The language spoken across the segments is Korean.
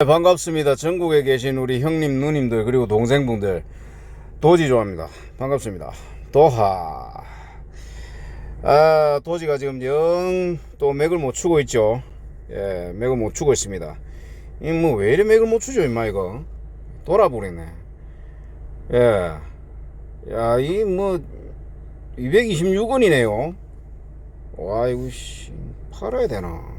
네, 반갑습니다. 전국에 계신 우리 형님, 누님들, 그리고 동생분들. 도지 좋아합니다. 반갑습니다. 도하. 아, 도지가 지금 영 또 맥을 못 추고 있죠. 예, 맥을 못 추고 있습니다. 이 뭐 왜 이래 맥을 못 추죠, 임마, 이거? 돌아버리네. 예. 야, 이 뭐, 226원이네요. 와, 이거, 씨, 팔아야 되나.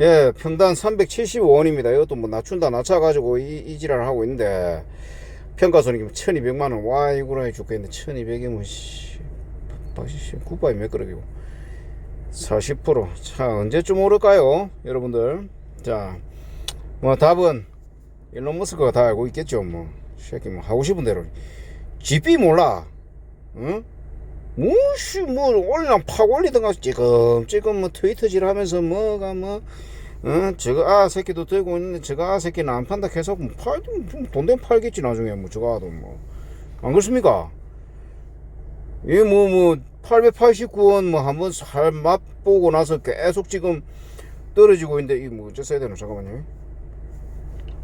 예, 평당 375원입니다. 이것도 뭐 낮춘다 낮춰가지고 이, 이 지랄을 하고 있는데, 평가손이 1200만원. 와, 이거라 죽겠네. 1200이면, 씨, 씨, 굿바이 몇 그릇이고. 40%. 자, 언제쯤 오를까요? 여러분들. 자, 뭐 답은 일론 머스크가 다 알고 있겠죠. 뭐, 새끼 뭐 하고 싶은 대로. 집이 몰라. 응? 뭐씨 뭐 올리나 팍 올리던가 찌금 찌금 뭐 트위터질 하면서 뭐가 뭐 어, 저거 아 새끼도 들고 있는데 저거 아 새끼는 안 판다 계속 뭐 팔돈 되면 팔겠지 나중에 뭐 저거 아도 뭐안 그렇습니까? 이뭐뭐 889원 뭐 한번 살 맛보고 나서 계속 지금 떨어지고 있는데 이뭐 어쩌어야 되나 잠깐만요.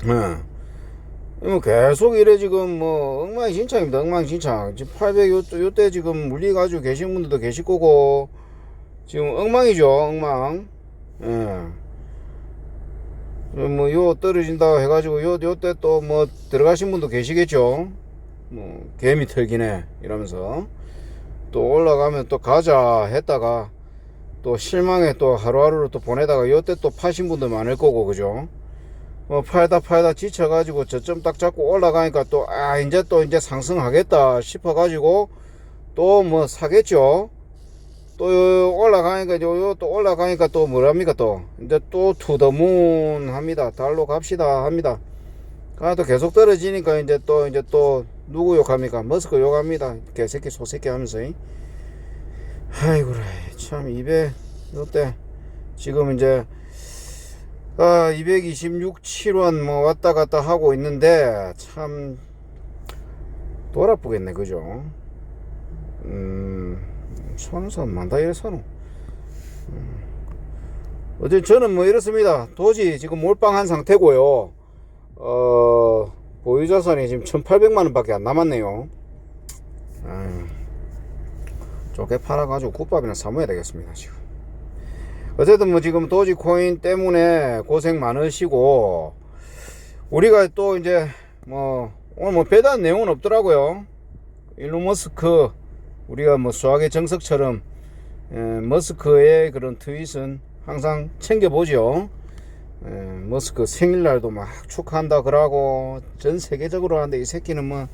예. 뭐 계속 이래 지금 뭐 엉망진창입니다. 엉망진창. 지금 800 요, 요때 지금 물리 가지고 계신 분들도 계실 거고 지금 엉망이죠. 엉망. 예. 뭐 요 떨어진다 해가지고 요 요때 또 뭐 들어가신 분도 계시겠죠. 뭐 개미 털기네 이러면서 또 올라가면 또 가자 했다가 또 실망에 또 하루하루를 또 보내다가 요때 또 파신 분들 많을 거고 그죠. 뭐 팔다 팔다 지쳐가지고 저점 딱 잡고 올라가니까 또 아 이제 또 이제 상승하겠다 싶어가지고 또 뭐 사겠죠. 또 올라가니까 요또 올라가니까 또 뭐랍니까 또? 이제 또 투더문 합니다. 달로 갑시다 합니다. 가또 계속 떨어지니까 이제 또 이제 또 누구 욕합니까? 머스크 욕합니다. 개새끼 소새끼 하면서. 아이고라 참 입에 요때? 지금 이제 아, 226, 7원 뭐 왔다 갔다 하고 있는데 참 돌아쁘겠네 그죠? 음, 사는 사람 많다 이래 사노. 음. 어쨌든 저는 뭐 이렇습니다. 도지 지금 몰빵한 상태고요. 어, 보유자산이 지금 1,800만 원밖에 안 남았네요. 아유, 쪼개 팔아가지고 국밥이나 사모야 되겠습니다 지금. 어쨌든 뭐 지금 도지코인 때문에 고생 많으시고 우리가 또 이제 뭐 오늘 뭐 배단 내용은 없더라고요. 일론 머스크 우리가 뭐 수학의 정석처럼 에, 머스크의 그런 트윗은 항상 챙겨보죠. 에, 머스크 생일날도 막 축하한다 그러고 전 세계적으로 하는데 이 새끼는 뭐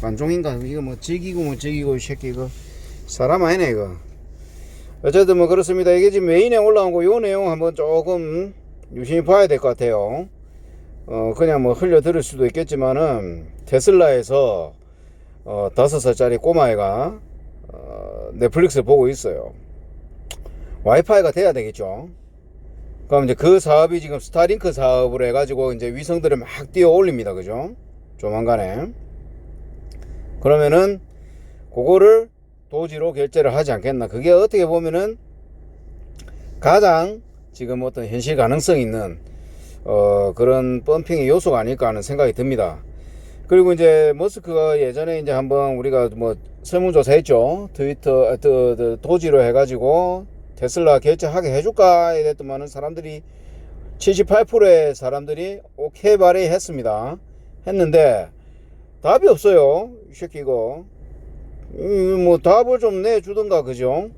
관종인가? 이거 뭐 즐기고 뭐 즐기고 이 새끼 이거 사람 아니네 이거 어쨌든 뭐 그렇습니다. 이게 지금 메인에 올라온 거 요 내용 한번 조금 유심히 봐야 될 것 같아요. 어 그냥 뭐 흘려 들을 수도 있겠지만은 테슬라에서 어 다섯 살짜리 꼬마애가 어 넷플릭스 보고 있어요. 와이파이가 돼야 되겠죠. 그럼 이제 그 사업이 지금 스타링크 사업을 해가지고 이제 위성들을 막 띄워 올립니다. 그죠? 조만간에. 그러면은 그거를 도지로 결제를 하지 않겠나. 그게 어떻게 보면은 가장 지금 어떤 현실 가능성 있는 어 그런 펌핑의 요소가 아닐까 하는 생각이 듭니다. 그리고 이제 머스크가 예전에 이제 한번 우리가 뭐 설문조사 했죠. 트위터, 아, 도, 도, 도지로 해가지고 테슬라 결제하게 해줄까 이랬더만은 사람들이 78%의 사람들이 오케이 발의 했습니다. 했는데 답이 없어요. 이 새끼 이거. 음, 뭐 답을 좀 내주던가 그죠?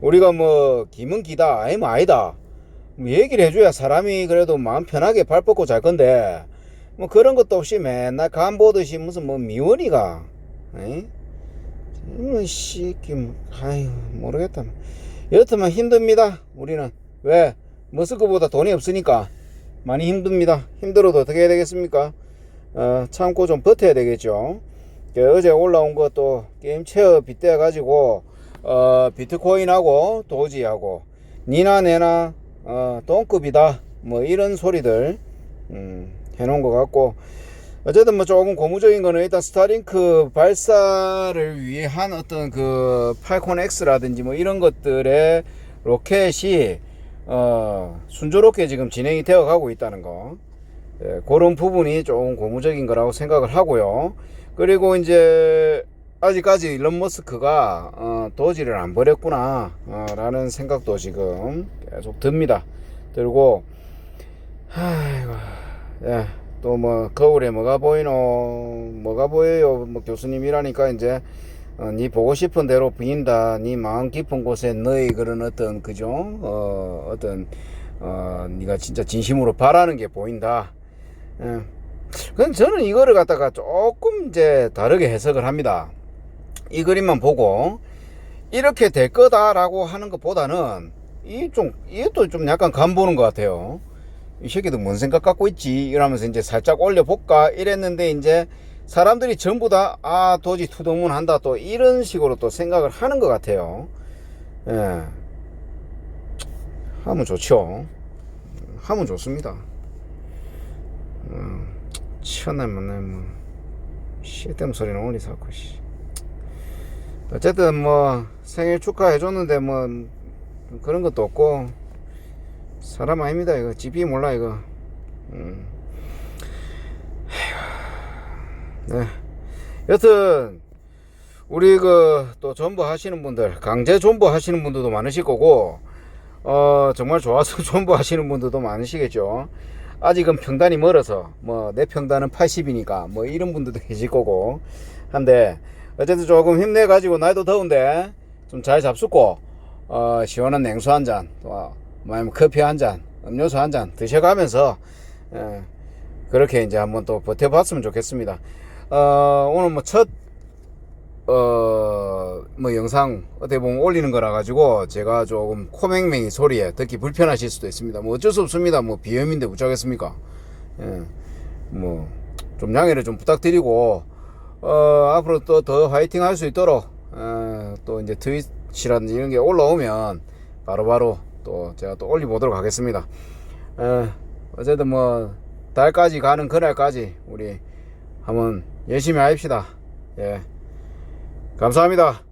우리가 뭐 기면 기다 아니면 아니다. 뭐 얘기를 해줘야 사람이 그래도 마음 편하게 발 뻗고 잘 건데. 뭐 그런 것도 없이 맨날 간 보듯이 무슨 뭐 미원이가 에이? 뭐 씨끼 뭐, 아유 모르겠다. 여튼만 힘듭니다 우리는. 왜? 머스크보다 돈이 없으니까. 많이 힘듭니다. 힘들어도 어떻게 해야 되겠습니까? 어, 참고 좀 버텨야 되겠죠 어제 올라온 것도 게임 체어 빗대 가지고 어 비트코인하고 도지하고 니나 내나 어 똥급이다. 뭐 이런 소리들 음, 해놓은 것 같고. 어쨌든 뭐 조금 고무적인 거는 일단 스타링크 발사를 위한 어떤 그 팔콘 X라든지 뭐 이런 것들의 로켓이 어 순조롭게 지금 진행이 되어 가고 있다는 거. 예, 그런 부분이 조금 고무적인 거라고 생각을 하고요. 그리고 이제 아직까지 일론 머스크가 어, 도지를 안 버렸구나 어, 라는 생각도 지금 계속 듭니다. 들고 아이고 예, 또뭐 거울에 뭐가 보이노 뭐가 보여요 뭐 교수님이라니까 이제 어, 네 보고 싶은 대로 보인다 네 마음 깊은 곳에 너의 그런 어떤 그죠 어, 어떤 어, 네가 진짜 진심으로 바라는 게 보인다 예. 그건 저는 이거를 갖다가 조금 이제 다르게 해석을 합니다. 이 그림만 보고 이렇게 될 거다라고 하는 것보다는 이 좀 이것도 좀 약간 간 보는 것 같아요. 이 새끼들 뭔 생각 갖고 있지 이러면서 이제 살짝 올려 볼까 이랬는데 이제 사람들이 전부 다 아 도지 투동문 한다 또 이런 식으로 또 생각을 하는 것 같아요. 예. 하면 좋죠. 하면 좋습니다. 음, 천날 만날 뭐 시댐 소리는 어디 사고 씨. 어쨌든 뭐 생일 축하해 줬는데 뭐 그런 것도 없고 사람 아닙니다 이거 집이 몰라 이거. 음. 네. 여튼 우리 그또 존버 하시는 분들 강제 존버 하시는 분들도 많으실 거고 어 정말 좋아서 존버 하시는 분들도 많으시겠죠. 아직은 평단이 멀어서 뭐 내 평단은 80이니까 뭐 이런 분들도 계실 거고 한데 어쨌든 조금 힘내 가지고 날도 더운데 좀 잘 잡수고 어 시원한 냉수 한 잔, 또 아니면 커피 한 잔, 음료수 한 잔 드셔가면서 예, 그렇게 이제 한번 또 버텨봤으면 좋겠습니다. 어 오늘 뭐첫 어, 뭐 영상 어떻게 보면 올리는 거라 가지고 제가 조금 코맹맹이 소리에 듣기 불편하실 수도 있습니다. 뭐 어쩔 수 없습니다. 뭐 비염인데 어쩌겠습니까? 예. 뭐 좀 양해를 좀 부탁드리고 어, 앞으로 또 더 화이팅 할 수 있도록 어, 또 이제 트윗이라든지 이런 게 올라오면 바로바로 또 제가 또 올려보도록 하겠습니다. 어, 어쨌든 뭐 달까지 가는 그날까지 우리 한번 열심히 합시다. 예. 감사합니다.